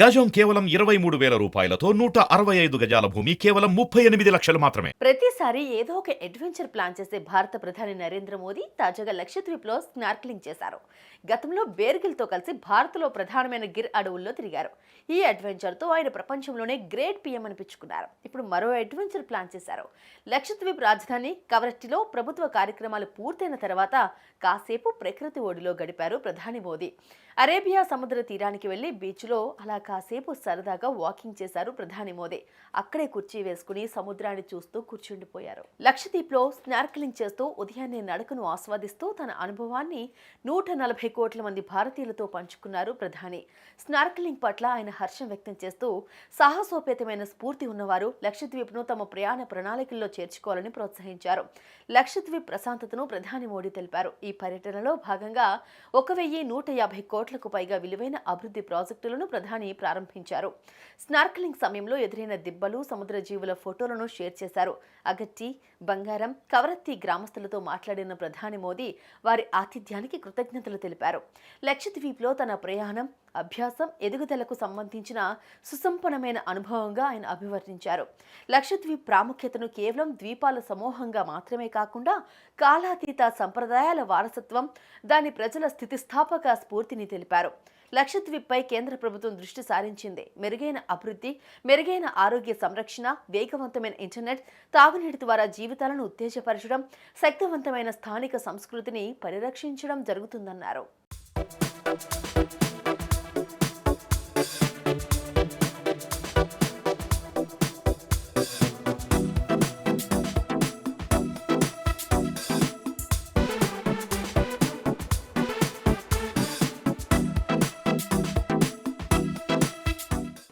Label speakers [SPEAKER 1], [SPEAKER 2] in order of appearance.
[SPEAKER 1] గజం కేవలం ఇరవై మూడు వేల రూపాయలతో నూట అరవై ఐదు గజాల భూమి కేవలం ముప్పై ఎనిమిది లక్షలు మాత్రమే.
[SPEAKER 2] ప్రతిసారి ఏదో ఒక అడ్వెంచర్ ప్లాన్ చేసే భారత ప్రధాని నరేంద్ర మోదీ తాజాగా లక్షద్వీప్లో స్నార్క్లింగ్ చేశారు. గతంలో బేర్గిల్తో కలిసి భారత్లో ప్రధానమైన గిర్ అడవుల్లో తిరిగారు. ఈ అడ్వెంచర్తో ఆయన ప్రపంచంలోనే గ్రేట్ పిఎం అనిపించుకున్నారు. ఇప్పుడు మరో అడ్వెంచర్ ప్లాన్ చేశారు. లక్షద్వీప్ రాజధాని కవరట్టిలో ప్రభుత్వ కార్యక్రమాలు పూర్తయిన తర్వాత కాసేపు ప్రకృతి ఒడిలో గడిపారు ప్రధాని మోదీ. అరేబియా సముద్ర తీరానికి వెళ్ళి బీచ్లో అలా కాసేపు సరదాగా వాకింగ్ చేశారు ప్రధాని మోదీ. అక్కడే కుర్చీ వేసుకుని సముద్రాన్ని చూస్తూ కూర్చుండిపోయారు. లక్షద్వీప్లో స్నార్కిలింగ్ చేస్తూ ఉదయాన్నే నడకను ఆస్వాదిస్తూ తన అనుభవాన్ని నూట నలభై కోట్ల మంది భారతీయులతో పంచుకున్నారు ప్రధాని. స్నార్కిలింగ్ పట్ల ఆయన హర్షం వ్యక్తం చేస్తూ సాహసోపేతమైన స్ఫూర్తి ఉన్నవారు లక్షద్వీప్ను తమ ప్రయాణ ప్రణాళికల్లో చేర్చుకోవాలని ప్రోత్సహించారు. లక్షద్వీప్ ప్రశాంతతను ప్రధాని మోడీ తెలిపారు. ఈ పర్యటనలో భాగంగా ఒక వెయ్యి నూట యాభై కోట్లకు పైగా విలువైన అభివృద్ధి ప్రాజెక్టులను ప్రధాని ప్రారంభించారు. స్నార్కలింగ్ సమయంలో ఎదురైన దిబ్బలు సముద్ర జీవుల ఫోటోలను షేర్ చేశారు. అగట్టి బంగారం కవరత్తి గ్రామస్తులతో మాట్లాడిన ప్రధాని మోదీ వారి ఆతిథ్యానికి కృతజ్ఞతలు తెలిపారు. లక్షద్వీప్లో తన ప్రయాణం అభ్యాసం ఎదుగుదలకు సంబంధించిన సుసంపన్నమైన అనుభవంగా ఆయన అభివర్ణించారు. లక్షద్వీప్ ప్రాముఖ్యతను కేవలం ద్వీపాల సమూహంగా మాత్రమే కాకుండా కాలాతీత సంప్రదాయాల వారసత్వం దాని ప్రజల స్థితిస్థాపక స్ఫూర్తిని తెలిపారు. లక్షద్వీప్పై కేంద్ర ప్రభుత్వం దృష్టి సారించింది. మెరుగైన అభివృద్ధి మెరుగైన ఆరోగ్య సంరక్షణ వేగవంతమైన ఇంటర్నెట్ తాగునీటి ద్వారా జీవితాలను ఉత్తేజపరచడం శక్తివంతమైన స్థానిక సంస్కృతిని పరిరక్షించడం జరుగుతుందన్నారు.